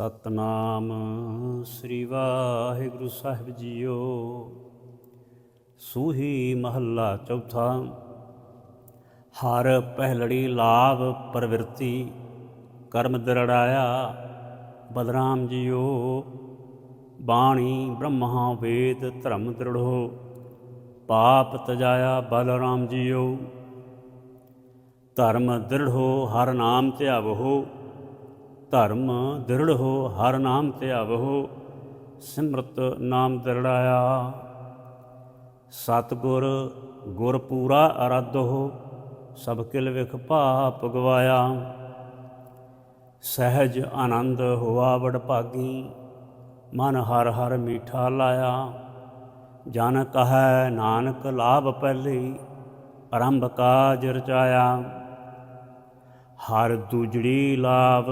ਸਤਨਾਮ ਸ੍ਰੀ ਵਾਹਿਗੁਰੂ ਸਾਹਿਬ ਜੀਓ। ਸੂਹੀ ਮਹੱਲਾ ਚੌਥਾ, ਹਰ ਪਹਿਲੜੀ ਲਾਭ ਪ੍ਰਵਿਰਤੀ, ਕਰਮ ਦਰੜਾਇਆ ਬਲਰਾਮ ਜੀਓ। ਬਾਣੀ ਬ੍ਰਹਮਾ ਵੇਦ ਧਰਮ ਦ੍ਰਿੜੋ, ਪਾਪ ਤਜਾਇਆ ਬਲਰਾਮ ਜੀਓ। ਧਰਮ ਦ੍ਰਿੜੋ, ਹਰ ਨਾਮ ਧਿਆਵੋ ਧਰਮ ਦ੍ਰਿੜੋ ਹਰ ਨਾਮ ਧਿਆਵੋ ਸਿਮਰਤ ਨਾਮ ਦ੍ਰਿੜਾਇਆ। ਸਤਗੁਰ ਗੁਰ ਪੂਰਾ ਹੋ, ਸਭ ਕਿਲ ਵਿਖ ਪਾਪ ਗਵਾਇਆ। ਸਹਿਜ ਆਨੰਦ ਹੋਆ ਵਡ ਭਾਗੀ, ਮਨ ਹਰ ਹਰ ਮੀਠਾ ਲਾਇਆ। ਜਨ ਕਹੈ ਨਾਨਕ ਲਾਭ ਪਹਿਲੀ, ਆਰੰਭ ਕਾਜ ਰਚਾਇਆ। ਹਰ ਦੂਜੜੀ ਲਾਭ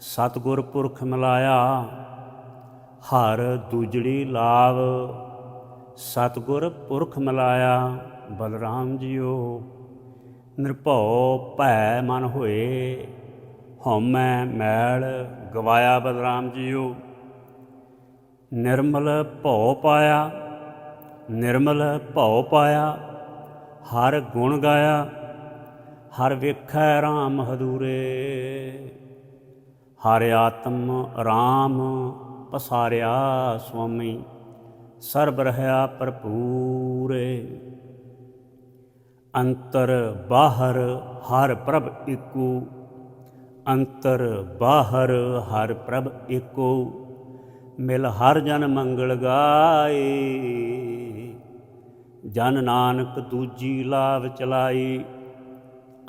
ਸਤਗੁਰ ਪੁਰਖ ਮਿਲਾਇਆ, ਹਰ ਦੂਜੜੀ ਲਾਭ ਸਤਗੁਰ ਪੁਰਖ ਮਿਲਾਇਆ, ਬਲਰਾਮ ਜੀਓ। ਨਿਰਭਉ ਭੈ ਮਨ ਹੋਏ, ਹਉਮੈ ਮੈਲ ਗਵਾਇਆ ਬਲਰਾਮ ਜੀਓ। ਨਿਰਮਲ ਭਉ ਪਾਇਆ, ਨਿਰਮਲ ਭਉ ਪਾਇਆ, ਹਰ ਗੁਣ ਗਾਇਆ, ਹਰ ਵੇਖੈ RAM ਹਦੂਰੇ। ਹਰ ਆਤਮ RAM ਪਸਾਰਿਆ ਸੁਆਮੀ, ਸਰਬ ਰਹਾ ਭਰਪੂਰੇ। ਅੰਤਰ ਬਾਹਰ ਹਰ ਪ੍ਰਭ ਏਕੋ ਅੰਤਰ ਬਾਹਰ ਹਰ ਪ੍ਰਭ ਏਕੋ ਮਿਲ ਹਰ ਜਨ ਮੰਗਲ ਗਾਏ। ਜਨ ਨਾਨਕ ਦੂਜੀ ਲਾਭ ਚਲਾਈ,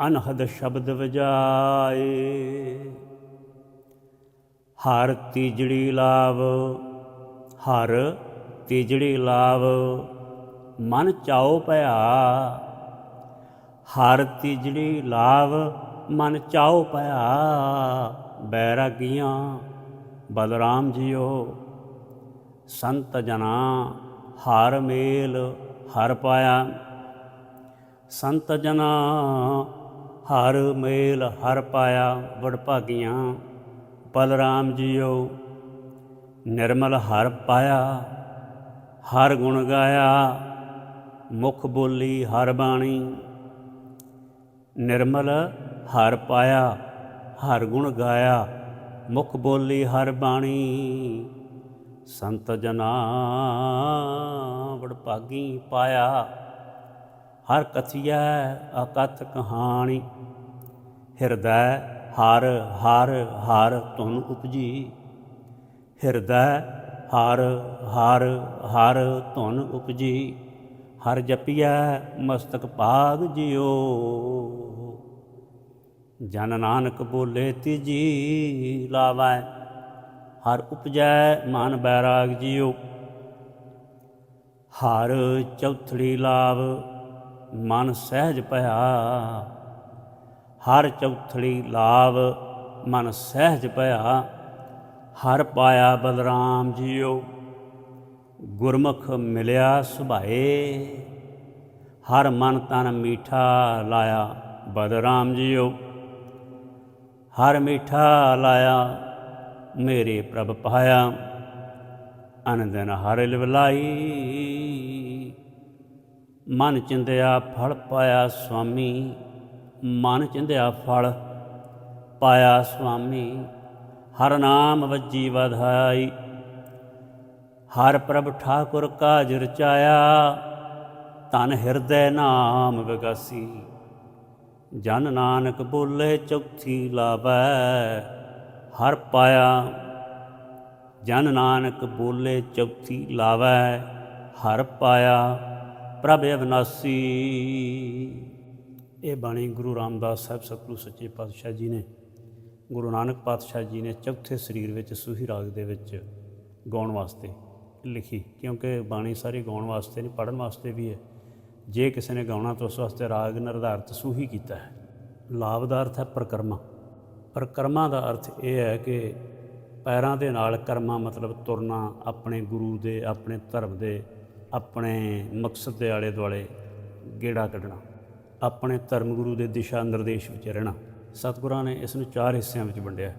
ਅਨਹਦ ਸ਼ਬਦ ਵਜਾਏ। ਹਰ ਤੀਜੜੀ ਲਾਭ ਹਰ ਤੀਜੜੀ ਲਾਭ ਮਨ ਚਾਉ ਭਇਆ। ਹਰ ਤੀਜੜੀ ਲਾਭ ਮਨ ਚਾਉ ਭਇਆ। ਬੈਰਾਗੀਆਂ, ਬਲਰਾਮ ਜੀਓ। ਸੰਤ ਜਨਾ, ਹਰ ਮੇਲ, ਹਰ ਪਾਇਆ। ਸੰਤ ਜਨਾ, ਹਰ ਮੇਲ, ਹਰ ਪਾਇਆ। ਵਡ ਭਾਗੀਆਂ ਬਲਰਾਮ ਜੀਓ, ਨਿਰਮਲ ਹਰ ਪਾਇਆ, ਹਰ ਗੁਣ ਗਾਇਆ, ਮੁਖ ਬੋਲੀ ਹਰ ਬਾਣੀ। ਨਿਰਮਲ ਹਰ ਪਾਇਆ, ਹਰ ਗੁਣ ਗਾਇਆ, ਮੁਖ ਬੋਲੀ ਹਰ ਬਾਣੀ। ਸੰਤ ਜਨਾ ਵਡ ਭਾਗੀ ਪਾਇਆ, ਹਰ ਕਥਿਆ ਅਕਥ ਕਹਾਣੀ, ਹਿਰਦੈ ਹਰ ਹਰ ਹਰ ਧੁਨ ਉਪਜੀ। ਹਿਰਦੈ ਹਰ ਹਰ ਹਰ ਧੁਨ ਉਪਜੀ। ਹਰ ਜਪੀਐ ਮਸਤਕ ਭਾਗ ਜਿਓ ਜਨ ਨਾਨਕ ਬੋਲੇ ਤੀਜੀ ਲਾਵੈ। ਹਰ ਉਪਜੈ ਮਨ ਬੈਰਾਗ ਜਿਓ ਹਰ ਚੌਥੜੀ ਲਾਭ ਮਨ ਸਹਿਜ ਭਇਆ। ਹਰ ਚੌਥੜੀ ਲਾਭ ਮਨ ਸਹਿਜ ਭਇਆ ਹਰ ਪਾਇਆ ਬਲਰਾਮ ਜੀਓ। ਗੁਰਮੁਖ ਮਿਲਿਆ ਸੁਭਾਏ, ਹਰ ਮਨ ਤਨ ਮੀਠਾ ਲਾਇਆ ਬਲਰਾਮ ਜੀਓ। ਹਰ ਮੀਠਾ ਲਾਇਆ ਮੇਰੇ ਪ੍ਰਭ ਪਾਇਆ, ਅਨੰਦਨ ਹਰ ਲਿਵਲਾਈ। ਮਨ ਚਿੰਦਿਆ ਫਲ ਪਾਇਆ ਸੁਆਮੀ ਮਨ ਚਿੰਦਿਆ ਫਲ ਪਾਇਆ ਸੁਆਮੀ, ਹਰ ਨਾਮ ਵੱਜੀ ਵਧਾਈ। ਹਰ ਪ੍ਰਭ ਠਾਕੁਰ ਕਾਜ ਰਚਾਇਆ ਤਨ ਹਿਰਦੈ ਨਾਮ ਵਿਗਾਸੀ। ਜਨ ਨਾਨਕ ਬੋਲੇ ਚੌਥੀ ਲਾਵੈ, ਹਰ ਪਾਇਆ ਜਨ ਨਾਨਕ ਬੋਲੇ ਚੌਥੀ ਲਾਵੈ, ਹਰ ਪਾਇਆ ਪ੍ਰਭ ਅਵਨਾਸੀ। ਇਹ ਬਾਣੀ ਗੁਰੂ ਰਾਮਦਾਸ ਸਾਹਿਬ ਸਤਿਗੁਰੂ ਸੱਚੇ ਪਾਤਸ਼ਾਹ ਜੀ ਨੇ, ਗੁਰੂ ਨਾਨਕ ਪਾਤਸ਼ਾਹ ਜੀ ਨੇ ਚੌਥੇ ਸਰੀਰ ਵਿੱਚ ਸੂਹੀ ਰਾਗ ਦੇ ਵਿੱਚ ਗਾਉਣ ਵਾਸਤੇ ਲਿਖੀ। ਕਿਉਂਕਿ ਬਾਣੀ ਸਾਰੀ ਗਾਉਣ ਵਾਸਤੇ ਨਹੀਂ ਪੜਨ ਵਾਸਤੇ ਵੀ ਹੈ। ਜੇ ਕਿਸੇ ਨੇ ਗਾਉਣਾ ਤਾਂ ਉਸ ਵਾਸਤੇ ਰਾਗ ਨਿਰਧਾਰਤ ਸੂਹੀ ਕੀਤਾ ਹੈ। ਲਾਭ ਦਾ ਅਰਥ ਹੈ ਪ੍ਰਕਰਮਾ। ਪ੍ਰਕਰਮਾ ਦਾ ਅਰਥ ਇਹ ਹੈ ਕਿ ਪੈਰਾਂ ਦੇ ਨਾਲ ਕਰਮਾ ਮਤਲਬ ਤੁਰਨਾ, ਆਪਣੇ ਗੁਰੂ ਦੇ, ਆਪਣੇ ਧਰਮ ਦੇ, ਆਪਣੇ ਮਕਸਦ ਦੇ ਆਲੇ ਦੁਆਲੇ ਗੇੜਾ ਕੱਢਣਾ। ਆਪਣੇ ਧਰਮ ਗੁਰੂ ਦੇ ਦਿਸ਼ਾ ਨਿਰਦੇਸ਼ ਵਿੱਚ ਰਹਿਣਾ। ਸਤਿਗੁਰਾਂ ਨੇ ਇਸ ਨੂੰ ਚਾਰ ਹਿੱਸਿਆਂ ਵਿੱਚ ਵੰਡਿਆ।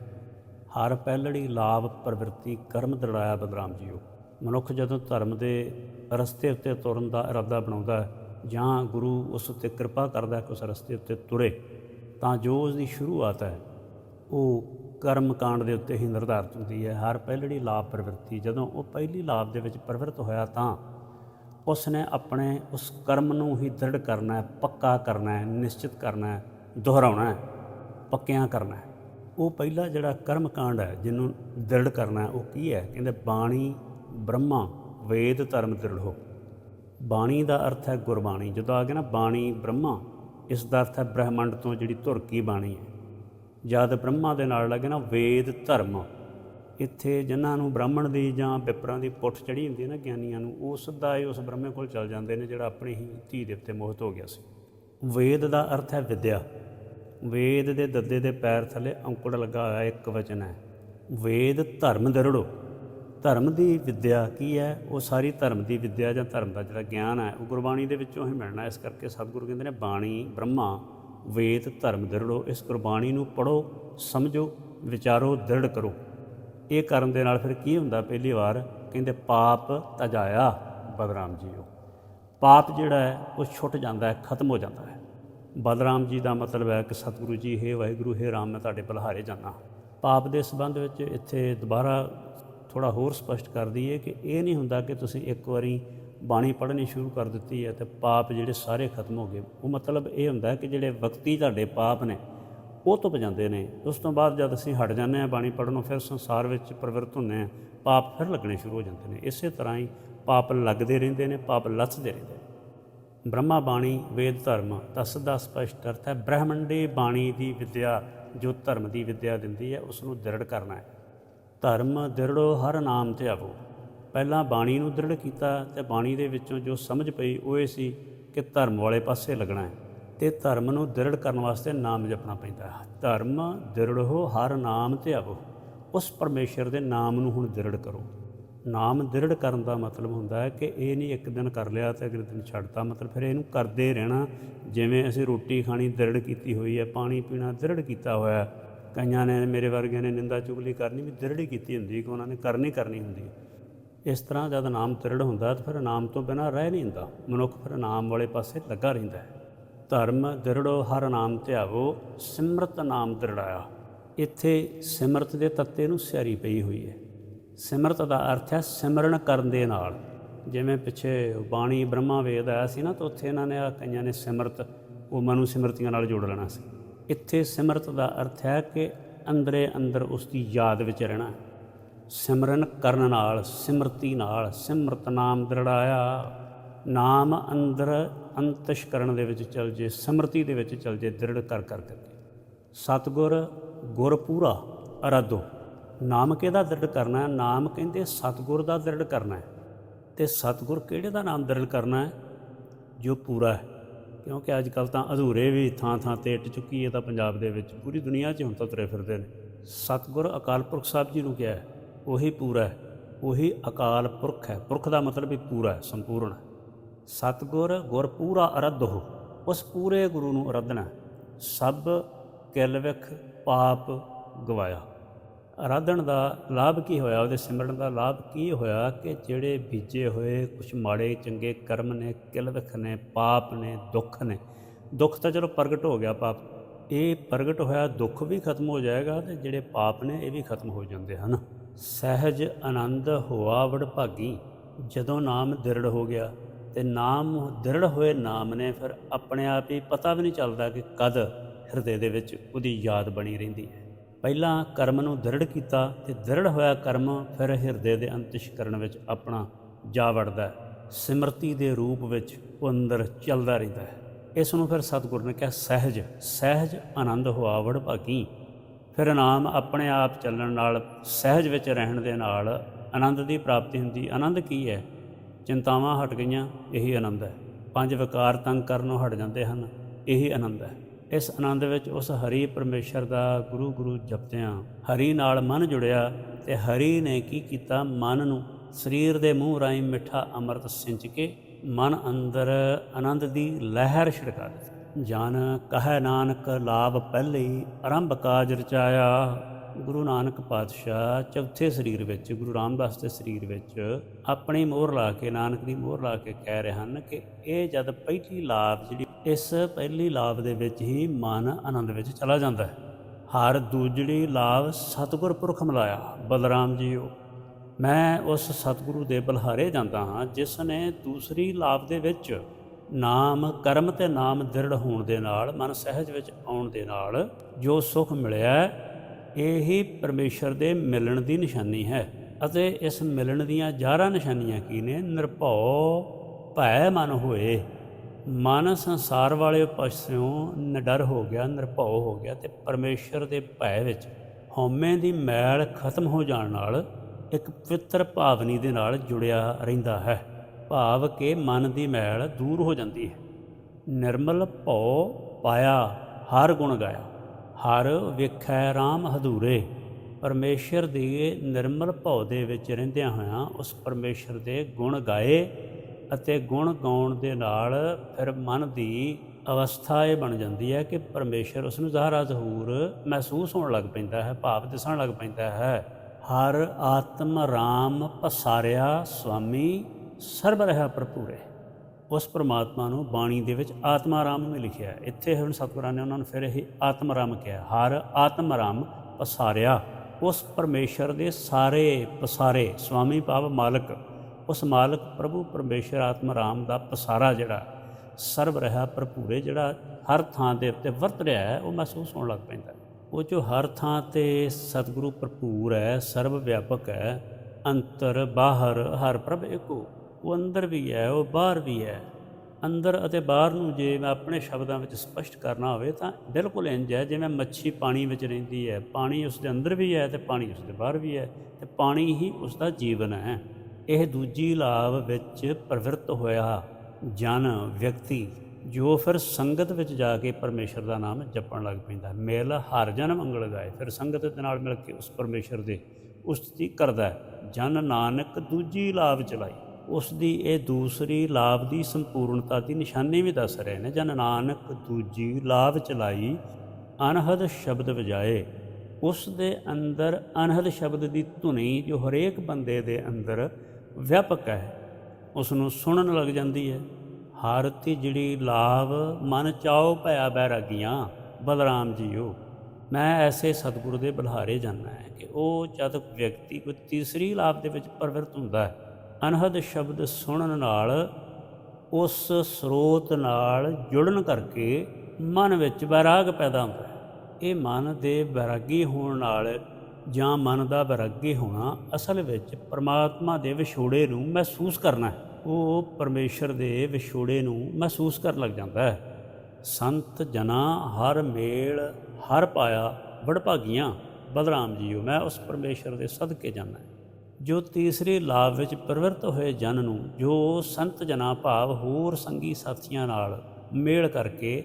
ਹਰ ਪਹਿਲੜੀ, ਲਾਭ, ਪ੍ਰਵਿਰਤੀ, ਕਰਮ ਦੜਾਇਆ ਬਦਰਾਮ ਜੀਓ ਮਨੁੱਖ ਜਦੋਂ ਧਰਮ ਦੇ ਰਸਤੇ ਉੱਤੇ ਤੁਰਨ ਦਾ ਇਰਾਦਾ ਬਣਾਉਂਦਾ ਹੈ ਜਾਂ ਗੁਰੂ ਉਸ ਉੱਤੇ ਕਿਰਪਾ ਕਰਦਾ ਕਿ ਉਸ ਰਸਤੇ ਉੱਤੇ ਤੁਰੇ, ਤਾਂ ਜੋ ਉਸ ਦੀ ਸ਼ੁਰੂਆਤ ਹੈ, ਉਹ ਕਰਮ ਕਾਂਡ ਦੇ ਉੱਤੇ ਹੀ ਨਿਰਧਾਰਤ ਹੁੰਦੀ ਹੈ। ਹਰ ਪਹਿਲੜੀ, ਲਾਭ, ਪ੍ਰਵਿਰਤੀ, ਜਦੋਂ ਉਹ ਪਹਿਲੀ ਲਾਭ ਦੇ ਵਿੱਚ ਪ੍ਰਵਿਰਤ ਹੋਇਆ ਤਾਂ ਉਸ ਨੇ ਆਪਣੇ ਉਸ ਕਰਮ ਨੂੰ ਹੀ ਦ੍ਰਿੜ ਕਰਨਾ ਹੈ, ਪੱਕਾ ਕਰਨਾ ਹੈ, ਨਿਸ਼ਚਿਤ ਕਰਨਾ ਹੈ, ਦੁਹਰਾਉਣਾ ਹੈ, ਪੱਕਿਆਂ ਕਰਨਾ ਹੈ। ਉਹ ਪਹਿਲਾ ਜਿਹੜਾ ਕਰਮ ਕਾਂਡ ਹੈ ਜਿਹਨੂੰ ਦ੍ਰਿੜ ਕਰਨਾ ਉਹ ਕੀ ਹੈ? ਕਹਿੰਦੇ ਬਾਣੀ, ਬ੍ਰਹਮਾ, ਵੇਦ, ਧਰਮ ਦ੍ਰਿੜੋ ਬਾਣੀ ਦਾ ਅਰਥ ਹੈ ਗੁਰਬਾਣੀ। ਜਦੋਂ ਆ ਗਿਆ ਨਾ ਬਾਣੀ, ਬ੍ਰਹਮਾ, ਇਸ ਦਾ ਅਰਥ ਹੈ ਬ੍ਰਹਿਮੰਡ ਤੋਂ ਜਿਹੜੀ ਧੁਰਕੀ ਬਾਣੀ ਹੈ। ਜਦ ਬ੍ਰਹਮਾ ਦੇ ਨਾਲ ਲੱਗੇ ਨਾ ਵੇਦ, ਧਰਮ ਇੱਥੇ ਜਿਨ੍ਹਾਂ ਨੂੰ ਬ੍ਰਾਹਮਣ ਦੀ ਜਾਂ ਪਿੱਪਰਾਂ ਦੀ ਪੁੱਠ ਚੜੀ ਹੁੰਦੀ ਹੈ ਨਾ ਗਿਆਨੀਆਂ ਨੂੰ ਉਹ ਸਿੱਧਾ ਹੀ ਉਸ ਬ੍ਰਹਮੇ ਕੋਲ ਚੱਲ ਜਾਂਦੇ ਨੇ ਜਿਹੜਾ ਆਪਣੀ ਹੀ ਧੀ ਦੇ ਉੱਤੇ ਮੋਹਿਤ ਹੋ ਗਿਆ ਸੀ। ਵੇਦ ਦਾ ਅਰਥ ਹੈ ਵਿਦਿਆ। ਵੇਦ ਦੇ ਦੱਦੇ ਦੇ ਪੈਰ ਥੱਲੇ ਅੰਕੁੜ ਲੱਗਾ ਹੋਇਆ ਇੱਕ ਵਚਨ ਹੈ। ਵੇਦ ਧਰਮ ਦਰੜੋ। ਧਰਮ ਦੀ ਵਿਦਿਆ ਕੀ ਹੈ? ਉਹ ਸਾਰੀ ਧਰਮ ਦੀ ਵਿਦਿਆ ਜਾਂ ਧਰਮ ਦਾ ਜਿਹੜਾ ਗਿਆਨ ਹੈ, ਉਹ ਗੁਰਬਾਣੀ ਦੇ ਵਿੱਚੋਂ ਹੀ ਮਿਲਣਾ। ਇਸ ਕਰਕੇ ਸਤਿਗੁਰੂ ਕਹਿੰਦੇ ਨੇ, ਬਾਣੀ, ਬ੍ਰਹਮਾ, ਵੇਦ, ਧਰਮ ਦਰੜੋ। ਇਸ ਗੁਰਬਾਣੀ ਨੂੰ ਪੜੋ ਸਮਝੋ, ਵਿਚਾਰੋ ਦ੍ਰਿੜ ਕਰੋ। ਇਹ ਕਰਨ ਦੇ ਨਾਲ ਫਿਰ ਕੀ ਹੁੰਦਾ? ਪਹਿਲੀ ਵਾਰ ਕਹਿੰਦੇ ਪਾਪ ਤਜਾਇਆ ਬਦਰਾਮ ਜੀਓ ਪਾਪ ਜਿਹੜਾ ਹੈ, ਉਹ ਛੁੱਟ ਜਾਂਦਾ ਹੈ, ਖਤਮ ਹੋ ਜਾਂਦਾ ਹੈ। ਬਲਰਾਮ ਜੀ ਦਾ ਮਤਲਬ ਹੈ ਕਿ ਸਤਿਗੁਰੂ ਜੀ, ਹੇ ਵਾਹਿਗੁਰੂ, ਹੇ ਰਾਮ, ਮੈਂ ਤੁਹਾਡੇ ਬਲਹਾਰੇ ਜਾਣਾ ਪਾਪ ਦੇ ਸੰਬੰਧ ਵਿੱਚ ਇੱਥੇ ਦੁਬਾਰਾ ਥੋੜਾ ਹੋਰ ਸਪਸ਼ਟ ਕਰ ਦਈਏ ਕਿ ਇਹ ਨਹੀਂ ਹੁੰਦਾ ਕਿ ਤੁਸੀਂ ਇੱਕ ਵਾਰੀ ਬਾਣੀ ਪੜ੍ਹਨੀ ਸ਼ੁਰੂ ਕਰ ਦਿੱਤੀ ਹੈ ਤੇ ਪਾਪ ਜਿਹੜੇ ਸਾਰੇ ਖਤਮ ਹੋ ਗਏ। ਉਹ ਮਤਲਬ ਇਹ ਹੁੰਦਾ ਕਿ ਜਿਹੜੇ ਵਕਤੀ ਤੁਹਾਡੇ ਪਾਪ ਨੇ ਉਹ ਤੋਂ ਜਾਂਦੇ ਨੇ। ਉਸ ਤੋਂ ਬਾਅਦ ਜਦ ਅਸੀਂ ਹਟ ਜਾਂਦੇ ਹਾਂ ਬਾਣੀ ਪੜ੍ਹਨੋਂ ਫਿਰ ਸੰਸਾਰ ਵਿੱਚ ਪ੍ਰਵਿਰਤ ਹੁੰਦੇ ਹਾਂ। ਪਾਪ ਫਿਰ ਲੱਗਣੇ ਸ਼ੁਰੂ ਹੋ ਜਾਂਦੇ ਨੇ। ਇਸੇ ਤਰ੍ਹਾਂ ਹੀ ਪਾਪ ਲੱਗਦੇ ਰਹਿੰਦੇ ਨੇ, ਪਾਪ ਲੱਥਦੇ ਰਹਿੰਦੇ ਨੇ। ਬ੍ਰਹਮਾ ਬਾਣੀ, ਵੇਦ ਧਰਮ ਦਾ ਸਿੱਧਾ ਸਪਸ਼ਟ ਅਰਥ ਹੈ, ਬ੍ਰਹਮੰਡੀ ਬਾਣੀ ਦੀ ਵਿਦਿਆ, ਜੋ ਧਰਮ ਦੀ ਵਿਦਿਆ ਦਿੰਦੀ ਹੈ ਉਸ ਨੂੰ ਦ੍ਰਿੜ ਕਰਨਾ ਹੈ। ਧਰਮ ਦ੍ਰਿੜੋ ਹਰ ਨਾਮ ਤੇ ਆਵੋ। ਪਹਿਲਾਂ ਬਾਣੀ ਨੂੰ ਦ੍ਰਿੜ ਕੀਤਾ ਤੇ ਬਾਣੀ ਦੇ ਵਿੱਚੋਂ ਜੋ ਸਮਝ ਪਈ, ਉਹ ਇਹ ਸੀ ਕਿ ਧਰਮ ਵਾਲੇ ਪਾਸੇ ਲੱਗਣਾ ਹੈ। ਤੇ ਧਰਮ ਨੂੰ ਦ੍ਰਿੜ ਕਰਨ ਵਾਸਤੇ ਨਾਮ ਜਪਣਾ ਪੈਂਦਾ ਹੈ। ਧਰਮ ਦ੍ਰਿੜੋ ਹਰ ਨਾਮ ਤੇ ਆਵੋ। ਉਸ ਪਰਮੇਸ਼ਰ ਦੇ ਨਾਮ ਨੂੰ ਹੁਣ ਦ੍ਰਿੜ ਕਰੋ। ਨਾਮ ਦ੍ਰਿੜ ਕਰਨ ਦਾ ਮਤਲਬ ਹੁੰਦਾ ਹੈ ਕਿ ਇਹ ਨਹੀਂ ਇੱਕ ਦਿਨ ਕਰ ਲਿਆ ਤੇ ਅਗਲੇ ਦਿਨ ਛੱਡਤਾ। ਮਤਲਬ ਫਿਰ ਇਹਨੂੰ ਕਰਦੇ ਰਹਿਣਾ, ਜਿਵੇਂ ਅਸੀਂ ਰੋਟੀ ਖਾਣੀ ਦ੍ਰਿੜ ਕੀਤੀ ਹੋਈ ਹੈ, ਪਾਣੀ ਪੀਣਾ ਦ੍ਰਿੜ ਕੀਤਾ ਹੋਇਆ ਹੈ। ਕਈਆਂ ਨੇ ਮੇਰੇ ਵਰਗਿਆਂ ਨੇ ਨਿੰਦਾ ਚੁਗਲੀ ਕਰਨੀ ਵੀ ਦ੍ਰਿੜ ਹੀ ਕੀਤੀ ਹੁੰਦੀ ਕਿ ਉਹਨਾਂ ਨੇ ਕਰਨੀ ਕਰਨੀ ਹੁੰਦੀ ਇਸ ਤਰ੍ਹਾਂ ਜਦ ਨਾਮ ਦ੍ਰਿੜ ਹੁੰਦਾ ਤਾਂ ਫਿਰ ਨਾਮ ਤੋਂ ਬਿਨਾਂ ਰਹਿ ਨਹੀਂ ਹੁੰਦਾ। ਮਨੁੱਖ ਫਿਰ ਨਾਮ ਵਾਲੇ ਪਾਸੇ ਲੱਗਾ ਰਹਿੰਦਾ ਹੈ। ਧਰਮ ਦ੍ਰਿੜੋ ਹਰ ਨਾਮ ਧਿਆਵੋ, ਸਿਮਰਤ ਨਾਮ ਦ੍ਰਿੜਾਇਆ। ਇੱਥੇ ਸਿਮਰਤ ਦੇ ਤੱਤੇ ਨੂੰ ਸਿਆਰੀ ਪਈ ਹੋਈ ਹੈ। ਸਿਮਰਤ ਦਾ ਅਰਥ ਹੈ ਸਿਮਰਨ ਕਰਨ ਦੇ ਨਾਲ। ਜਿਵੇਂ ਪਿੱਛੇ ਬਾਣੀ ਬ੍ਰਹਮਾ ਵੇਦ ਆਇਆ ਸੀ ਨਾ, ਤਾਂ ਉੱਥੇ ਇਹਨਾਂ ਨੇ ਆ ਕਈਆਂ ਨੇ ਸਿਮਰਤ, ਉਹ ਮਨੂ ਸਿਮਰਤੀਆਂ ਨਾਲ ਜੋੜ ਲੈਣਾ ਸੀ। ਇੱਥੇ ਸਿਮਰਤ ਦਾ ਅਰਥ ਹੈ ਕਿ ਅੰਦਰੇ ਅੰਦਰ ਉਸ ਦੀ ਯਾਦ ਵਿੱਚ ਰਹਿਣਾ ਸਿਮਰਨ ਕਰਨ ਨਾਲ, ਸਿਮਰਤੀ ਨਾਲ, ਸਿਮਰਤ ਨਾਮ ਦ੍ਰਿੜਾਇਆ। ਨਾਮ ਅੰਦਰ ਅੰਤਸ਼ਕਰਨ ਦੇ ਵਿੱਚ ਚਲ ਜੇ, ਸਿਮਰਤੀ ਦੇ ਵਿੱਚ ਚਲ ਜੇ, ਦ੍ਰਿੜ ਕਰ ਕਰ ਕੇ। ਸਤਗੁਰ ਗੁਰ ਪੂਰਾ ਅਰਾਧੋ। ਨਾਮ ਕਿਹਦਾ ਦ੍ਰਿੜ ਕਰਨਾ ਹੈ? ਨਾਮ ਕਹਿੰਦੇ ਸਤਗੁਰ ਦਾ ਦ੍ਰਿੜ ਕਰਨਾ ਹੈ। ਤੇ ਸਤਗੁਰ ਕਿਹੜੇ ਦਾ ਨਾਮ ਦ੍ਰਿੜ ਕਰਨਾ ਹੈ? ਜੋ ਪੂਰਾ ਹੈ। ਕਿਉਂਕਿ ਅੱਜ ਕੱਲ ਤਾਂ ਅਧੂਰੇ ਵੀ ਥਾਂ ਥਾਂ ਤੇ ਇੱਟ ਚੁੱਕੀ ਹੈ ਤਾਂ ਪੰਜਾਬ ਦੇ ਵਿੱਚ, ਪੂਰੀ ਦੁਨੀਆ 'ਚ ਹੁਣ ਤਾਂ ਤੁਰੇ ਫਿਰਦੇ ਨੇ। ਸਤਗੁਰ ਅਕਾਲ ਪੁਰਖ ਸਾਹਿਬ ਜੀ ਨੂੰ ਕਿਹਾ ਉਹੀ ਪੂਰਾ ਹੈ, ਉਹੀ ਅਕਾਲ ਪੁਰਖ ਹੈ। ਪੁਰਖ ਦਾ ਮਤਲਬ ਵੀ ਪੂਰਾ ਹੈ, ਸੰਪੂਰਨ ਹੈ। ਸਤਗੁਰ ਗੁਰ ਪੂਰਾ ਅਰਧ ਹੋ, ਉਸ ਪੂਰੇ ਗੁਰੂ ਨੂੰ ਅਰਾਧਨਾ ਸਭ ਕਿਲਵਿਖ ਪਾਪ ਗਵਾਇਆ। ਅਰਾਧਣ ਦਾ ਲਾਭ ਕੀ ਹੋਇਆ? ਉਹਦੇ ਸਿਮਰਨ ਦਾ ਲਾਭ ਕੀ ਹੋਇਆ ਕਿ ਜਿਹੜੇ ਬੀਜੇ ਹੋਏ ਕੁਝ ਮਾੜੇ ਚੰਗੇ ਕਰਮ ਨੇ ਕਿਲਵਿਖ ਨੇ, ਪਾਪ ਨੇ, ਦੁੱਖ ਨੇ, ਦੁੱਖ ਤਾਂ ਚਲੋ ਪ੍ਰਗਟ ਹੋ ਗਿਆ ਪਾਪ। ਇਹ ਪ੍ਰਗਟ ਹੋਇਆ, ਦੁੱਖ ਵੀ ਖਤਮ ਹੋ ਜਾਏਗਾ ਤੇ ਜਿਹੜੇ ਪਾਪ ਨੇ ਇਹ ਵੀ ਖਤਮ ਹੋ ਜਾਂਦੇ ਹਨ। ਸਹਿਜ ਆਨੰਦ ਹੋਆ ਵਡਭਾਗੀ, ਜਦੋਂ ਨਾਮ ਦ੍ਰਿੜ ਹੋ ਗਿਆ ਤੇ ਨਾਮ ਦ੍ਰਿੜ ਹੋਏ ਨਾਮ ਨੇ ਫਿਰ ਆਪਣੇ ਆਪ ਹੀ ਪਤਾ ਵੀ ਨਹੀਂ ਚੱਲਦਾ ਕਿ ਕਦ ਹਿਰਦੇ ਦੇ ਵਿੱਚ ਉਹਦੀ ਯਾਦ ਬਣੀ ਰਹਿੰਦੀ ਹੈ। ਪਹਿਲਾਂ ਕਰਮ ਨੂੰ ਦ੍ਰਿੜ ਕੀਤਾ ਤੇ ਦ੍ਰਿੜ ਹੋਇਆ ਕਰਮ ਫਿਰ ਹਿਰਦੇ ਦੇ ਅੰਤਿਸ਼ਕਰਨ ਵਿੱਚ ਆਪਣਾ ਜਾ ਵੜਦਾ ਸਿਮਰਤੀ ਦੇ ਰੂਪ ਵਿੱਚ ਉਹ ਅੰਦਰ ਚੱਲਦਾ ਰਹਿੰਦਾ ਹੈ। ਇਸ ਨੂੰ ਫਿਰ ਸਤਿਗੁਰ ਨੇ ਕਿਹਾ, ਸਹਿਜ ਸਹਿਜ ਆਨੰਦ ਹੋਆ ਵਡਭਾਗੀ ਫਿਰ ਨਾਮ ਆਪਣੇ ਆਪ ਚੱਲਣ ਨਾਲ, ਸਹਿਜ ਵਿੱਚ ਰਹਿਣ ਦੇ ਨਾਲ ਆਨੰਦ ਦੀ ਪ੍ਰਾਪਤੀ ਹੁੰਦੀ। ਆਨੰਦ ਕੀ ਹੈ? ਚਿੰਤਾਵਾਂ ਹਟ ਗਈਆਂ, ਇਹੀ ਆਨੰਦ ਹੈ। ਪੰਜ ਵਿਕਾਰ ਤੰਗ ਕਰਨੋਂ ਹਟ ਜਾਂਦੇ ਹਨ, ਇਹੀ ਆਨੰਦ ਹੈ। ਇਸ ਆਨੰਦ ਵਿੱਚ ਉਸ ਹਰੀ ਪਰਮੇਸ਼ਰ ਦਾ ਗੁਰੂ ਗੁਰੂ ਜਪਦਿਆਂ ਹਰੀ ਨਾਲ ਮਨ ਜੁੜਿਆ ਤੇ ਹਰੀ ਨੇ ਕੀ ਕੀਤਾ? ਮਨ ਨੂੰ ਸਰੀਰ ਦੇ ਮੂੰਹ ਰਾਹੀਂ ਮਿੱਠਾ ਅੰਮ੍ਰਿਤ ਸਿੰਚ ਕੇ ਮਨ ਅੰਦਰ ਆਨੰਦ ਦੀ ਲਹਿਰ ਛਿੜਕਾ ਦਿੱਤੀ। ਜਨ ਕਹੈ ਨਾਨਕ ਲਾਭ ਪਹਿਲੇ, ਆਰੰਭ ਕਾਜ ਰਚਾਇਆ। ਗੁਰੂ ਨਾਨਕ ਪਾਤਸ਼ਾਹ ਚੌਥੇ ਸਰੀਰ ਵਿੱਚ, ਗੁਰੂ ਰਾਮਦਾਸ ਦੇ ਸਰੀਰ ਵਿੱਚ ਆਪਣੀ ਮੋਹਰ ਲਾ ਕੇ, ਨਾਨਕ ਦੀ ਮੋਹਰ ਲਾ ਕੇ ਕਹਿ ਰਹੇ ਹਨ ਕਿ ਇਹ ਜਦ ਪਹਿਲੀ ਲਾਭ ਜਿਹੜੀ, ਇਸ ਪਹਿਲੀ ਲਾਭ ਦੇ ਵਿੱਚ ਹੀ ਮਨ ਆਨੰਦ ਵਿੱਚ ਚਲਾ ਜਾਂਦਾ ਹੈ। ਹਰ ਦੂਜੜੀ ਲਾਭ ਸਤਿਗੁਰ ਪੁਰਖ ਮਿਲਾਇਆ, ਬਲਰਾਮ ਜੀਓ ਮੈਂ ਉਸ ਸਤਿਗੁਰੂ ਦੇ ਬਲਹਾਰੇ ਜਾਂਦਾ ਹਾਂ, ਜਿਸ ਨੇ ਦੂਸਰੀ ਲਾਭ ਦੇ ਵਿੱਚ ਨਾਮ, ਕਰਮ ਤੇ ਨਾਮ ਦ੍ਰਿੜ ਹੋਣ ਦੇ ਨਾਲ, ਮਨ ਸਹਿਜ ਵਿੱਚ ਆਉਣ ਦੇ ਨਾਲ ਜੋ ਸੁਖ ਮਿਲਿਆ ਇਹੀ ਪਰਮੇਸ਼ਰ ਦੇ ਮਿਲਣ ਦੀ ਨਿਸ਼ਾਨੀ ਹੈ। ਅਤੇ ਇਸ ਮਿਲਣ ਦੀਆਂ ਜਾਰਾਂ ਨਿਸ਼ਾਨੀਆਂ ਕੀ ਨੇ? ਨਿਰਭਉ ਭੈ ਮਨ ਹੋਏ। ਮਨ ਸੰਸਾਰ ਵਾਲੇ ਪਾਸਿਓਂ ਨਿਡਰ ਹੋ ਗਿਆ, ਨਿਰਭਉ ਹੋ ਗਿਆ ਤੇ ਪਰਮੇਸ਼ਰ ਦੇ ਭੈ ਵਿੱਚ ਹਉਮੈ ਦੀ ਮੈਲ ਖਤਮ ਹੋ ਜਾਣ ਨਾਲ ਇੱਕ ਪਵਿੱਤਰ ਭਾਵਨੀ ਦੇ ਨਾਲ ਜੁੜਿਆ ਰਹਿੰਦਾ ਹੈ। ਭਾਵ ਕਿ ਮਨ ਦੀ ਮੈਲ ਦੂਰ ਹੋ ਜਾਂਦੀ ਹੈ। ਨਿਰਮਲ ਭਉ ਪਾਇਆ, ਹਰ ਗੁਣ ਗਾਇਆ। ਹਰ ਵੇਖੈ RAM ਹਦੂਰੇ ਪਰਮੇਸ਼ਰ ਦੇ ਨਿਰਮਲ ਭਉ ਦੇ ਵਿੱਚ ਰਹਿੰਦਿਆਂ ਹੋਇਆਂ ਉਸ ਪਰਮੇਸ਼ਰ ਦੇ ਗੁਣ ਗਾਏ ਅਤੇ ਗੁਣ ਗਾਉਣ ਦੇ ਨਾਲ ਫਿਰ ਮਨ ਦੀ ਅਵਸਥਾ ਇਹ ਬਣ ਜਾਂਦੀ ਹੈ ਕਿ ਪਰਮੇਸ਼ਰ ਉਸ ਨੂੰ ਜ਼ਾਹਰਾ ਜ਼ਹੂਰ ਮਹਿਸੂਸ ਹੋਣ ਲੱਗ ਪੈਂਦਾ ਹੈ, ਭਾਵ ਦਿਸਣ ਲੱਗ ਪੈਂਦਾ ਹੈ। ਹਰ ਆਤਮ ਰਾਮ ਪਸਾਰਿਆ ਸੁਆਮੀ ਸਰਬ ਰਹਾ ਭਰਪੂਰੇ। ਉਸ ਪ੍ਰਮਾਤਮਾ ਨੂੰ ਬਾਣੀ ਦੇ ਵਿੱਚ ਆਤਮਾ ਰਾਮ ਨੂੰ ਲਿਖਿਆ ਹੈ। ਇੱਥੇ ਹੁਣ ਸਤਿਗੁਰਾਂ ਨੇ ਉਹਨਾਂ ਨੂੰ ਫਿਰ ਇਹ ਆਤਮ ਰਾਮ ਕਿਹਾ। ਹਰ ਆਤਮ ਰਾਮ ਪਸਾਰਿਆ। ਉਸ ਪਰਮੇਸ਼ਰ ਦੇ ਸਾਰੇ ਪਸਾਰੇ ਸੁਆਮੀ ਭਾਵ ਮਾਲਕ, ਉਸ ਮਾਲਕ ਪ੍ਰਭੂ ਪਰਮੇਸ਼ਰ ਆਤਮ ਰਾਮ ਦਾ ਪਸਾਰਾ ਜਿਹੜਾ, ਸਰਬ ਰਹਾ, ਭਰਪੂਰੇ ਜਿਹੜਾ ਹਰ ਥਾਂ ਦੇ ਉੱਤੇ ਵਰਤ ਰਿਹਾ ਹੈ, ਉਹ ਮਹਿਸੂਸ ਹੋਣ ਲੱਗ ਪੈਂਦਾ ਉਹ ਜੋ ਹਰ ਥਾਂ ਤੇ ਸਤਿਗੁਰੂ ਭਰਪੂਰ ਹੈ ਸਰਬ ਵਿਆਪਕ ਹੈ, ਅੰਤਰ ਬਾਹਰ ਹਰ ਪ੍ਰਭ ਏਕੋ ਉਹ ਅੰਦਰ ਵੀ ਹੈ, ਉਹ ਬਾਹਰ ਵੀ ਹੈ ਅੰਦਰ ਅਤੇ ਬਾਹਰ ਨੂੰ ਜੇ ਮੈਂ ਆਪਣੇ ਸ਼ਬਦਾਂ ਵਿੱਚ ਸਪਸ਼ਟ ਕਰਨਾ ਹੋਵੇ ਤਾਂ ਬਿਲਕੁਲ ਇੰਜ ਹੈ, ਜਿਵੇਂ ਮੱਛੀ ਪਾਣੀ ਵਿੱਚ ਰਹਿੰਦੀ ਹੈ ਪਾਣੀ ਉਸ ਦੇ ਅੰਦਰ ਵੀ ਹੈ ਤੇ ਪਾਣੀ ਉਸ ਦੇ ਬਾਹਰ ਵੀ ਹੈ ਤੇ ਪਾਣੀ ਹੀ ਉਸ ਦਾ ਜੀਵਨ ਹੈ ਇਹ ਦੂਜੀ ਲਾਭ ਵਿੱਚ ਪ੍ਰਵਿਰਤ ਹੋਇਆ ਜਨ ਵਿਅਕਤੀ, ਜੋ ਫਿਰ ਸੰਗਤ ਵਿੱਚ ਜਾ ਕੇ ਪਰਮੇਸ਼ਰ ਦਾ ਨਾਮ ਜਪਣ ਲੱਗ ਪੈਂਦਾ ਹੈ। ਹਰ ਜਨਮ ਮੰਗਲ ਗਾਏ, ਫਿਰ ਸੰਗਤ ਦੇ ਨਾਲ ਮਿਲ ਕੇ ਉਸ ਪਰਮੇਸ਼ਰ ਦੇ ਉਸਤੀ ਕਰਦਾ ਹੈ। ਜਨ ਨਾਨਕ ਦੂਜੀ ਲਾਭ ਚਲਾਈ ਉਸ ਦੀ ਇਹ ਦੂਸਰੀ ਲਾਭ ਦੀ ਸੰਪੂਰਨਤਾ ਦੀ ਨਿਸ਼ਾਨੀ ਵੀ ਦੱਸ ਰਹੇ ਨੇ, ਜਨ ਨਾਨਕ ਦੂਜੀ ਲਾਭ ਚਲਾਈ ਅਨਹਦ ਸ਼ਬਦ ਵਜਾਏ। ਉਸ ਦੇ ਅੰਦਰ ਅਨਹਦ ਸ਼ਬਦ ਦੀ ਧੁਨੀ ਜੋ ਹਰੇਕ ਬੰਦੇ ਦੇ ਅੰਦਰ ਵਿਆਪਕ ਹੈ ਉਸ ਨੂੰ ਸੁਣਨ ਲੱਗ ਜਾਂਦੀ ਹੈ। ਹਾਰਤੀ ਜਿਹੜੀ ਲਾਭ ਮਨ ਚਾਉ ਭਇਆ ਬੈਰਾਗੀਆਂ, ਬਲਰਾਮ ਜੀਓ, ਮੈਂ ਐਸੇ ਸਤਿਗੁਰੂ ਦੇ ਬਲਹਾਰੇ ਜਾਣਾ ਹੈ ਕਿ ਉਹ ਜਦ ਵਿਅਕਤੀ ਕੋਈ ਤੀਸਰੀ ਲਾਭ ਦੇ ਵਿੱਚ ਪ੍ਰਵਿਰਤ ਹੁੰਦਾ ਹੈ ਅਨਹਦ ਸ਼ਬਦ ਸੁਣਨ ਨਾਲ, ਉਸ ਸਰੋਤ ਨਾਲ ਜੁੜਨ ਕਰਕੇ ਮਨ ਵਿੱਚ ਵੈਰਾਗ ਪੈਦਾ ਹੁੰਦਾ ਹੈ। ਇਹ ਮਨ ਦੇ ਵੈਰਾਗੀ ਹੋਣ ਨਾਲ ਜਾਂ ਮਨ ਦਾ ਵੈਰਾਗੀ ਹੋਣਾ ਅਸਲ ਵਿੱਚ ਪਰਮਾਤਮਾ ਦੇ ਵਿਛੋੜੇ ਨੂੰ ਮਹਿਸੂਸ ਕਰਨਾ ਹੈ। ਉਹ ਪਰਮੇਸ਼ਰ ਦੇ ਵਿਛੋੜੇ ਨੂੰ ਮਹਿਸੂਸ ਕਰਨ ਲੱਗ ਜਾਂਦਾ ਹੈ। ਸੰਤ ਜਨਾ ਹਰ ਮੇਲ, ਹਰ ਪਾਇਆ, ਵਡਭਾਗੀਆਂ, ਬਲਰਾਮ ਜੀਓ, ਮੈਂ ਉਸ ਪਰਮੇਸ਼ਰ ਦੇ ਸਦਕੇ ਜਾਣਾ ਜੋ ਤੀਸਰੇ ਲਾਭ ਵਿੱਚ ਪ੍ਰਵਿਰਤ ਹੋਏ ਜਨ ਨੂੰ, ਜੋ ਸੰਤ ਜਨਾ ਭਾਵ ਹੋਰ ਸੰਗੀ ਸਾਥੀਆਂ ਨਾਲ ਮੇਲ ਕਰਕੇ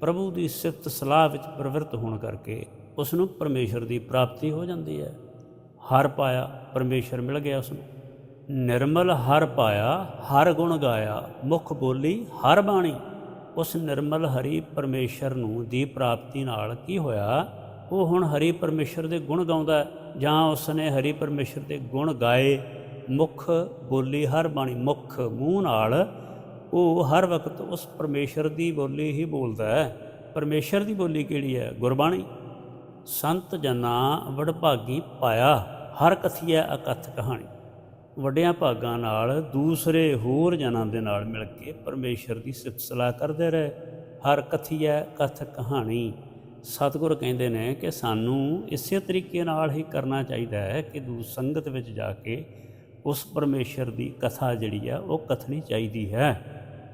ਪ੍ਰਭੂ ਦੀ ਸਿਫਤ ਸਲਾਹ ਵਿੱਚ ਪ੍ਰਵਿਰਤ ਹੋਣ ਕਰਕੇ ਉਸ ਨੂੰ ਪਰਮੇਸ਼ਰ ਦੀ ਪ੍ਰਾਪਤੀ ਹੋ ਜਾਂਦੀ ਹੈ। ਹਰ ਪਾਇਆ ਪਰਮੇਸ਼ਰ ਮਿਲ ਗਿਆ ਉਸ ਨੂੰ ਨਿਰਮਲ ਹਰ ਪਾਇਆ, ਹਰ ਗੁਣ ਗਾਇਆ, ਮੁਖ ਬੋਲੀ ਹਰ ਬਾਣੀ। ਉਸ ਨਿਰਮਲ ਹਰੀ ਪਰਮੇਸ਼ਰ ਨੂੰ ਦੀ ਪ੍ਰਾਪਤੀ ਨਾਲ ਕੀ ਹੋਇਆ? ਉਹ ਹੁਣ ਹਰੀ ਪਰਮੇਸ਼ਰ ਦੇ ਗੁਣ ਗਾਉਂਦਾ ਜਾਂ ਉਸ ਨੇ ਹਰੀ ਪਰਮੇਸ਼ਰ ਦੇ ਗੁਣ ਗਾਏ, ਮੁਖ ਬੋਲੀ ਹਰ ਬਾਣੀ, ਮੁਖ ਮੂੰਹ ਨਾਲ, ਉਹ ਹਰ ਵਕਤ ਉਸ ਪਰਮੇਸ਼ਰ ਦੀ ਬੋਲੀ ਹੀ ਬੋਲਦਾ ਹੈ। ਪਰਮੇਸ਼ਰ ਦੀ ਬੋਲੀ ਕਿਹੜੀ ਹੈ? ਗੁਰਬਾਣੀ। ਸੰਤ ਜਨਾ ਵਡਭਾਗੀ ਪਾਇਆ, ਹਰ ਕਥੀਆ ਅਕਥ ਕਹਾਣੀ। ਵੱਡਿਆਂ ਭਾਗਾਂ ਨਾਲ, ਦੂਸਰੇ ਹੋਰ ਜਨਾਂ ਦੇ ਨਾਲ ਮਿਲ ਕੇ ਪਰਮੇਸ਼ਰ ਦੀ ਸਿਫਤ ਸਲਾਹ ਕਰਦੇ ਰਹੇ। ਹਰ ਕਥੀਆ ਕਥ ਕਹਾਣੀ। ਸਤਿਗੁਰ ਕਹਿੰਦੇ ਨੇ ਕਿ ਸਾਨੂੰ ਇਸੇ ਤਰੀਕੇ ਨਾਲ ਹੀ ਕਰਨਾ ਚਾਹੀਦਾ ਹੈ ਕਿ ਦੂ ਸੰਗਤ ਵਿੱਚ ਜਾ ਕੇ ਉਸ ਪਰਮੇਸ਼ਰ ਦੀ ਕਥਾ ਜਿਹੜੀ ਆ ਉਹ ਕਥਨੀ ਚਾਹੀਦੀ ਹੈ।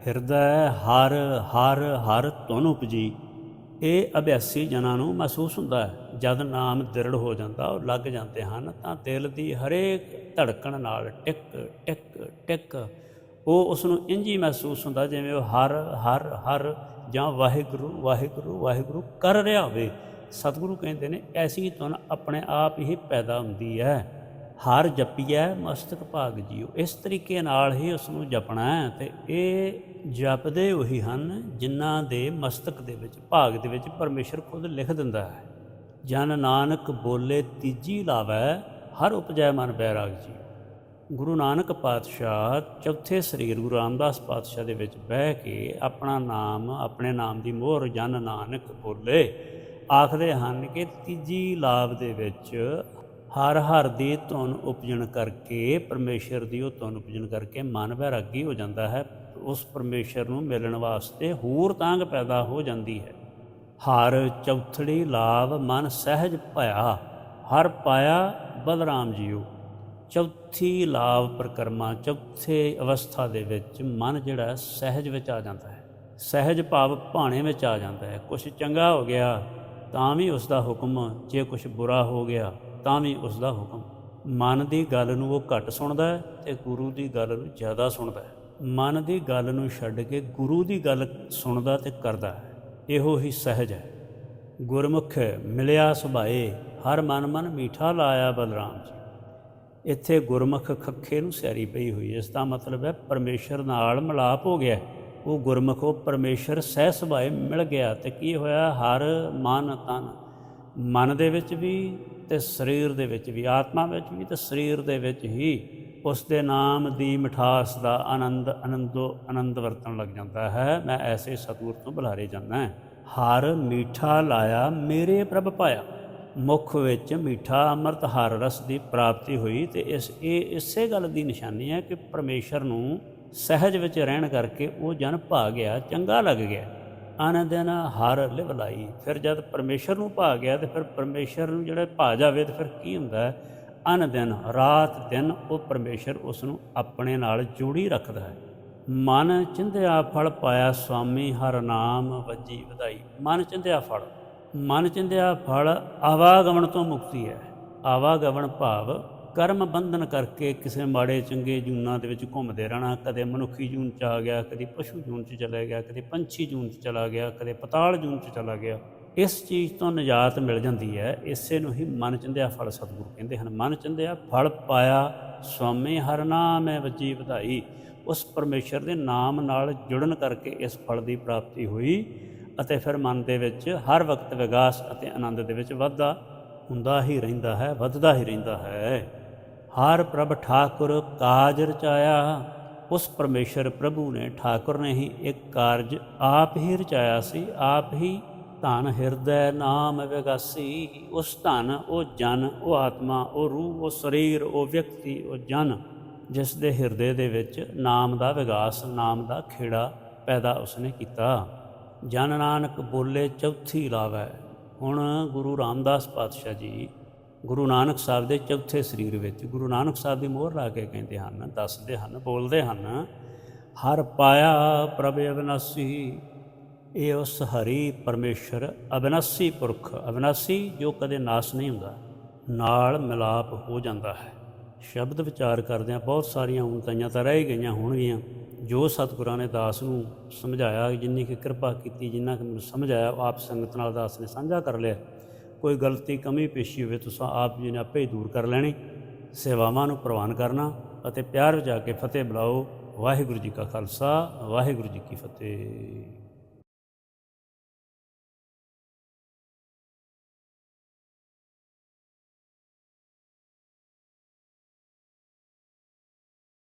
ਹਿਰਦੈ ਹਰ ਹਰ ਹਰ ਧੁਨ ਉਪਜੀ। ਇਹ ਅਭਿਆਸੀ ਜਨਾਂ ਨੂੰ ਮਹਿਸੂਸ ਹੁੰਦਾ ਹੈ, ਜਦ ਨਾਮ ਦ੍ਰਿੜ ਹੋ ਜਾਂਦਾ ਉਹ ਲੱਗ ਜਾਂਦੇ ਹਨ ਤਾਂ ਦਿਲ ਦੀ ਹਰੇਕ ਧੜਕਣ ਨਾਲ ਟਿਕ ਟਿਕ ਟਿਕ। ਉਹ ਉਸ ਨੂੰ ਇੰਜ ਹੀ ਮਹਿਸੂਸ ਹੁੰਦਾ ਜਿਵੇਂ ਉਹ ਹਰ ਹਰ ਹਰ ਜਾਂ ਵਾਹਿਗੁਰੂ ਵਾਹਿਗੁਰੂ ਵਾਹਿਗੁਰੂ ਕਰ ਰਿਹਾ ਹੋਵੇ। ਸਤਿਗੁਰੂ ਕਹਿੰਦੇ ਨੇ, ਐਸੀ ਧੁਨ ਆਪਣੇ ਆਪ ਹੀ ਪੈਦਾ ਹੁੰਦੀ ਹੈ। ਹਰ ਜਪੀਐ, ਮਸਤਕ ਭਾਗ ਜੀਓ। ਇਸ ਤਰੀਕੇ ਨਾਲ ਹੀ ਉਸ ਨੂੰ ਜਪਣਾ ਹੈ ਤੇ ਇਹ ਜਪਦੇ ਉਹੀ ਹਨ ਜਿਨ੍ਹਾਂ ਦੇ ਮਸਤਕ ਦੇ ਵਿੱਚ, ਭਾਗ ਦੇ ਵਿੱਚ ਪਰਮੇਸ਼ਰ ਖੁਦ ਲਿਖ ਦਿੰਦਾ ਹੈ। ਜਨ ਨਾਨਕ ਬੋਲੇ ਤੀਜੀ ਲਾਵੈ, ਹਰ ਉਪਜੈ ਮਨ ਬੈਰਾਗ ਜੀ ਗੁਰੂ ਨਾਨਕ ਪਾਤਸ਼ਾਹ ਚੌਥੇ ਸਰੀਰ ਗੁਰੂ ਰਾਮਦਾਸ ਪਾਤਸ਼ਾਹ ਦੇ ਵਿੱਚ ਬਹਿ ਕੇ ਆਪਣਾ ਨਾਮ, ਆਪਣੇ ਨਾਮ ਦੀ ਮੋਹਰ ਜਨ ਨਾਨਕ ਬੋਲੇ। ਆਖਦੇ ਹਨ ਕਿ ਤੀਜੀ ਲਾਭ ਦੇ ਵਿੱਚ ਹਰ ਹਰ ਦੀ ਧੁਨ ਉਪਜਣ ਕਰਕੇ, ਪਰਮੇਸ਼ਰ ਦੀ ਉਹ ਧੁਨ ਉਪਜਣ ਕਰਕੇ ਮਨ ਵੈਰਾਗੀ ਹੋ ਜਾਂਦਾ ਹੈ। ਉਸ ਪਰਮੇਸ਼ਰ ਨੂੰ ਮਿਲਣ ਵਾਸਤੇ ਹੋਰ ਤਾਂਗ ਪੈਦਾ ਹੋ ਜਾਂਦੀ ਹੈ। ਹਰ ਚੌਥੜੀ ਲਾਭ ਮਨ ਸਹਿਜ ਭਇਆ, ਹਰ ਪਾਇਆ ਬਲਰਾਮ ਜੀਓ। ਚੌਥੀ ਲਾਭ ਪ੍ਰਕਰਮਾ ਚੌਥੇ ਅਵਸਥਾ ਦੇ ਵਿੱਚ ਮਨ ਜਿਹੜਾ ਸਹਿਜ ਵਿੱਚ ਆ ਜਾਂਦਾ ਹੈ। ਸਹਿਜ ਭਾਵ ਭਾਣੇ ਵਿੱਚ ਆ ਜਾਂਦਾ ਹੈ। ਕੁਝ ਚੰਗਾ ਹੋ ਗਿਆ, ਤਾਂ ਵੀ ਉਸ ਦਾ ਹੁਕਮ। ਜੇ ਕੁਝ ਬੁਰਾ ਹੋ ਗਿਆ, ਤਾਂ ਵੀ ਉਸ ਦਾ ਹੁਕਮ। ਮਨ ਦੀ ਗੱਲ ਨੂੰ ਉਹ ਘੱਟ ਸੁਣਦਾ ਹੈ ਤੇ ਗੁਰੂ ਦੀ ਗੱਲ ਨੂੰ ਜ਼ਿਆਦਾ ਸੁਣਦਾ ਹੈ। ਮਨ ਦੀ ਗੱਲ ਨੂੰ ਛੱਡ ਕੇ ਗੁਰੂ ਦੀ ਗੱਲ ਸੁਣਦਾ ਤੇ ਕਰਦਾ ਹੈ। ਇਹੋ ਹੀ ਸਹਿਜ ਹੈ। ਗੁਰਮੁਖ ਮਿਲਿਆ ਸੁਭਾਏ, ਹਰ ਮਨ ਮਨ ਮੀਠਾ ਲਾਇਆ ਬਲਰਾਮ ਜੀ। ਇੱਥੇ ਗੁਰਮੁਖ ਖੱਖੇ ਨੂੰ ਸਿਆਰੀ ਪਈ ਹੋਈ ਹੈ। ਇਸ ਦਾ ਮਤਲਬ ਹੈ ਪਰਮੇਸ਼ਰ ਨਾਲ ਮਿਲਾਪ ਹੋ ਗਿਆ। ਉਹ ਗੁਰਮੁਖ, ਉਹ ਪਰਮੇਸ਼ਰ ਸਹਿ ਸੁਭਾਏ ਮਿਲ ਗਿਆ ਤੇ ਕੀ ਹੋਇਆ? ਹਰ ਮਨ ਤਨ। ਮਨ ਦੇ ਵਿੱਚ ਵੀ ਤੇ ਸਰੀਰ ਦੇ ਵਿੱਚ ਵੀ, ਆਤਮਾ ਵਿੱਚ ਵੀ ਤੇ ਸਰੀਰ ਦੇ ਵਿੱਚ ਹੀ ਉਸ ਦੇ ਨਾਮ ਦੀ ਮਿਠਾਸ ਦਾ ਆਨੰਦ, ਆਨੰਦੋ ਆਨੰਦ ਵਰਤਣ ਲੱਗ ਜਾਂਦਾ ਹੈ। ਮੈਂ ਐਸੇ ਸਤੂਰ ਤੋਂ ਬੁਲਾਰੇ ਜਾਂਦਾ ਹੈ। ਹਰ ਮੀਠਾ ਲਾਇਆ, ਮੇਰੇ ਪ੍ਰਭ ਪਾਇਆ। ਮੁਖ ਵਿੱਚ ਮਿੱਠਾ ਅੰਮ੍ਰਿਤ, ਹਰ ਰਸ ਦੀ ਪ੍ਰਾਪਤੀ ਹੋਈ ਤੇ ਇਸ, ਇਹ ਇਸੇ ਗੱਲ ਦੀ ਨਿਸ਼ਾਨੀ ਹੈ ਕਿ ਪਰਮੇਸ਼ਰ ਨੂੰ ਸਹਿਜ ਵਿੱਚ ਰਹਿਣ ਕਰਕੇ ਉਹ ਜਨ ਭਾ ਗਿਆ, ਚੰਗਾ ਲੱਗ ਗਿਆ। ਆਨੰਦਨ ਹਰ ਲਿਵ ਲਾਈ। ਫਿਰ ਜਦ ਪਰਮੇਸ਼ਰ ਨੂੰ ਭਾ ਗਿਆ ਤੇ ਫਿਰ ਪਰਮੇਸ਼ਰ ਨੂੰ ਜਿਹੜਾ ਭਾ ਜਾਵੇ ਤੇ ਫਿਰ ਕੀ ਹੁੰਦਾ ਹੈ? ਅਨ ਰਾਤ ਦਿਨ ਉਹ ਪਰਮੇਸ਼ਰ ਉਸ ਨੂੰ ਆਪਣੇ ਨਾਲ ਜੋੜੀ ਰੱਖਦਾ ਹੈ। ਮਨ ਚਿੰਧਿਆ ਫਲ ਪਾਇਆ ਸੁਆਮੀ ਹਰ ਨਾਮ ਵੱਜੀ ਵਧਾਈ। ਮਨ ਚਿੰਧਿਆ ਫਲ। ਮਨ ਚਿੰਦਿਆ ਫਲ ਆਵਾਗਮਨ ਤੋਂ ਮੁਕਤੀ ਹੈ। ਆਵਾਗਮਨ ਭਾਵ ਕਰਮ ਬੰਧਨ ਕਰਕੇ ਕਿਸੇ ਮਾੜੇ ਚੰਗੇ ਜੂਨਾਂ ਦੇ ਵਿੱਚ ਘੁੰਮਦੇ ਰਹਿਣਾ। ਕਦੇ ਮਨੁੱਖੀ ਜੂਨ ਚ ਆ ਗਿਆ, ਕਦੇ ਪਸ਼ੂ ਜੂਨ ਚ ਚਲਾ ਗਿਆ, ਕਦੇ ਪੰਛੀ ਜੂਨ ਚ ਚਲਾ ਗਿਆ, ਕਦੇ ਪਤਾਲ ਜੂਨ ਚ ਚਲਾ ਗਿਆ। ਇਸ ਚੀਜ਼ ਤੋਂ ਨਿਜਾਤ ਮਿਲ ਜਾਂਦੀ ਹੈ। ਇਸੇ ਨੂੰ ਹੀ ਮਨ ਚੰਦਿਆ ਫਲ ਸਤਿਗੁਰੂ ਕਹਿੰਦੇ ਹਨ। ਮਨ ਚੰਦਿਆ ਫਲ ਪਾਇਆ, ਸਵਾਮੀ ਹਰ ਨਾਮ ਹੈ ਵੱਜੀ ਵਧਾਈ। ਉਸ ਪਰਮੇਸ਼ਰ ਦੇ ਨਾਮ ਨਾਲ ਜੁੜਨ ਕਰਕੇ ਇਸ ਫਲ ਦੀ ਪ੍ਰਾਪਤੀ ਹੋਈ। ਅਤੇ ਫਿਰ ਮਨ ਦੇ ਵਿੱਚ ਹਰ ਵਕਤ ਵਿਗਾਸ ਅਤੇ ਆਨੰਦ ਦੇ ਵਿੱਚ ਵਾਧਾ ਹੁੰਦਾ ਹੀ ਰਹਿੰਦਾ ਹੈ, ਵੱਧਦਾ ਹੀ ਰਹਿੰਦਾ ਹੈ। ਹਰ ਪ੍ਰਭ ਠਾਕੁਰ ਕਾਜ ਰਚਾਇਆ ਉਸ ਪਰਮੇਸ਼ਰ ਪ੍ਰਭੂ ਨੇ ਠਾਕੁਰ ਨੇ ਹੀ ਇੱਕ ਕਾਰਜ ਆਪ ਹੀ ਰਚਾਇਆ ਸੀ, ਆਪ ਹੀ ਧਨ ਹਿਰਦੈ ਨਾਮ ਵਿਗਾਸੀ। ਉਸ ਧਨ, ਉਹ ਜਨ, ਉਹ ਆਤਮਾ, ਉਹ ਰੂਹ, ਉਹ ਸਰੀਰ, ਉਹ ਵਿਅਕਤੀ, ਉਹ ਜਨ, ਜਿਸ ਦੇ ਹਿਰਦੇ ਦੇ ਵਿੱਚ ਨਾਮ ਦਾ ਵਿਗਾਸ, ਨਾਮ ਦਾ ਖੇੜਾ ਪੈਦਾ ਉਸਨੇ ਕੀਤਾ। ਜਨ ਨਾਨਕ ਬੋਲੇ ਚੌਥੀ ਲਾਵੈ। ਹੁਣ ਗੁਰੂ ਰਾਮਦਾਸ ਪਾਤਸ਼ਾਹ ਜੀ, ਗੁਰੂ ਨਾਨਕ ਸਾਹਿਬ ਦੇ ਚੌਥੇ ਸਰੀਰ ਵਿੱਚ, ਗੁਰੂ ਨਾਨਕ ਸਾਹਿਬ ਦੀ ਮੋਹਰ ਲਾ ਕੇ ਕਹਿੰਦੇ ਹਨ, ਦੱਸਦੇ ਹਨ, ਬੋਲਦੇ ਹਨ, ਹਰ ਪਾਇਆ ਪ੍ਰਭ ਅਵਿਨਾਸੀ, ਇਹ ਉਸ ਹਰੀ ਪਰਮੇਸ਼ਰ ਅਵਿਨਾਸੀ ਪੁਰਖ, ਅਵਿਨਾਸੀ ਜੋ ਕਦੇ ਨਾਸ ਨਹੀਂ ਹੁੰਦਾ, ਨਾਲ ਮਿਲਾਪ ਹੋ ਜਾਂਦਾ ਹੈ। ਸ਼ਬਦ ਵਿਚਾਰ ਕਰਦਿਆਂ ਬਹੁਤ ਸਾਰੀਆਂ ਉਨਤਾਈਆਂ ਤਾਂ ਰਹਿ ਗਈਆਂ ਹੋਣਗੀਆਂ। ਜੋ ਸਤਿਗੁਰਾਂ ਨੇ ਦਾਸ ਨੂੰ ਸਮਝਾਇਆ, ਜਿੰਨੀ ਕਿ ਕਿਰਪਾ ਕੀਤੀ, ਜਿੰਨਾ ਕਿ ਮੈਨੂੰ ਸਮਝ ਆਇਆ, ਉਹ ਆਪ ਸੰਗਤ ਨਾਲ ਦਾਸ ਨੇ ਸਾਂਝਾ ਕਰ ਲਿਆ। ਕੋਈ ਗਲਤੀ, ਕਮੀ ਪੇਸ਼ੀ ਹੋਵੇ, ਤੁਸੀਂ ਆਪ ਜੀ ਨੇ ਆਪੇ ਹੀ ਦੂਰ ਕਰ ਲੈਣੀ। ਸੇਵਾਵਾਂ ਨੂੰ ਪ੍ਰਵਾਨ ਕਰਨਾ ਅਤੇ ਪਿਆਰ ਵਿੱਚ ਆ ਕੇ ਫਤਿਹ ਬੁਲਾਓ। ਵਾਹਿਗੁਰੂ ਜੀ ਕਾ ਖਾਲਸਾ, ਵਾਹਿਗੁਰੂ ਜੀ ਕੀ ਫਤਿਹ।